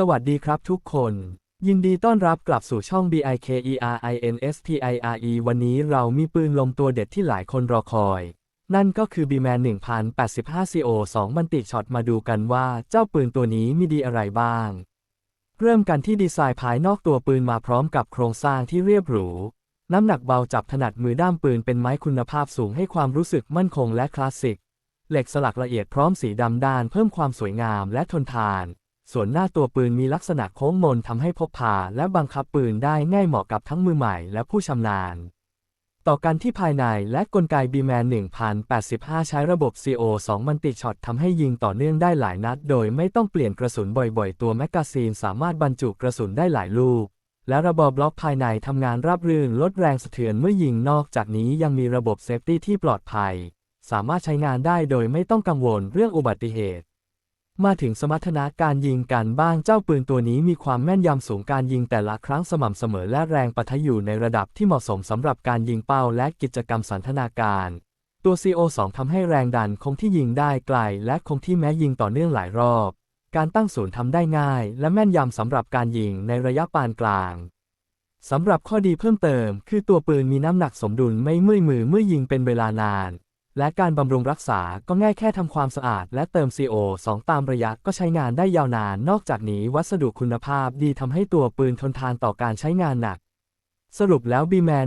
สวัสดีครับทุกคน ยินดีต้อนรับกลับสู่ช่อง BIKERINSTIRE วันนี้เรามีปืนลมตัวเด็ดที่หลายคนรอคอย นั่นก็คือ B-Man 1085 CO 2มันติช็อตมาดูกันว่าเจ้าปืนตัวนี้มีดีอะไรบ้าง เริ่มกันที่ดีไซน์ภายนอกตัวปืนมาพร้อมกับโครงสร้างที่เรียบหรู น้ำหนักเบาจับถนัดมือด้ามปืนเป็นไม้คุณภาพสูงให้ความรู้สึกมั่นคงและคลาสสิกเหล็กสลักละเอียดพร้อมสีดำด้านเพิ่มความสวยงามและทนทาน ส่วนหน้าตัวปืนมีลักษณะโค้งมนทำให้พกพาและบังคับปืนได้ง่ายเหมาะกับทั้งมือใหม่และผู้ชำนาญ ต่อกันที่ภายในและกลไก B-Man 1085 ใช้ระบบ CO 2มันติช็อตทำให้ยิงต่อเนื่องได้หลายนัด โดยไม่ต้องเปลี่ยนกระสุนบ่อยๆ ตัวแมกกาซีนสามารถบรรจุกระสุนได้หลายลูก และระบบบล็อกภายในทำงานราบรื่นลดแรงสะเทือนเมื่อยิงนอกจากนี้ยังมีระบบเซฟตี้ที่ปลอดภัย สามารถใช้งานได้โดยไม่ต้องกังวลเรื่องอุบัติเหตุ มาถึงสมรรถนะการยิงกันบ้างเจ้าปืนตัวนี้มีความแม่นยำสูงการยิงแต่ละครั้งสม่ำเสมอและแรงปะทะอยู่ในระดับที่เหมาะสมสำหรับการยิงเป้าและกิจกรรมสันทนาการ ตัว CO2 ทำให้แรงดันคงที่ยิงได้ไกล และคงที่แม้ยิงต่อเนื่องหลายรอบ การตั้งศูนย์ทำได้ง่าย และแม่นยำสำหรับการยิงในระยะปานกลางสำหรับข้อดีเพิ่มเติม คือตัวปืนมีน้ำหนักสมดุลไม่เมื่อยมือเมื่อยิงเป็นเวลานาน และการบำรุงรักษาก็ง่ายแค่ทำความสะอาด และเติม CO2 ตามระยะก็ใช้งานได้ยาวนาน นอกจากนี้วัสดุคุณภาพดีทำให้ตัวปืนทนทานต่อการใช้งานหนัก สรุปแล้ว B-Man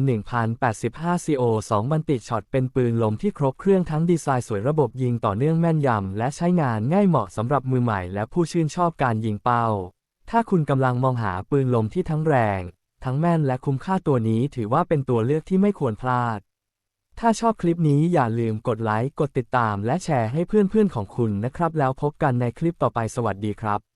1085 CO 2 มันติดช็อตเป็นปืนลมที่ครบเครื่องทั้งดีไซน์สวยระบบยิงต่อเนื่องแม่นยำ และใช้งานง่ายเหมาะสำหรับมือใหม่ และผู้ชื่นชอบการยิงเป้า ถ้าคุณกำลังมองหาปืนลมที่ทั้งแรง ทั้งแม่นและคุ้มค่าตัวนี้ถือว่าเป็นตัวเลือกที่ไม่ควรพลาด ถ้าชอบคลิปนี้อย่าลืมกดไลค์ กดติดตาม และแชร์ให้เพื่อนๆของคุณนะครับ แล้วพบกันในคลิปต่อไปสวัสดีครับ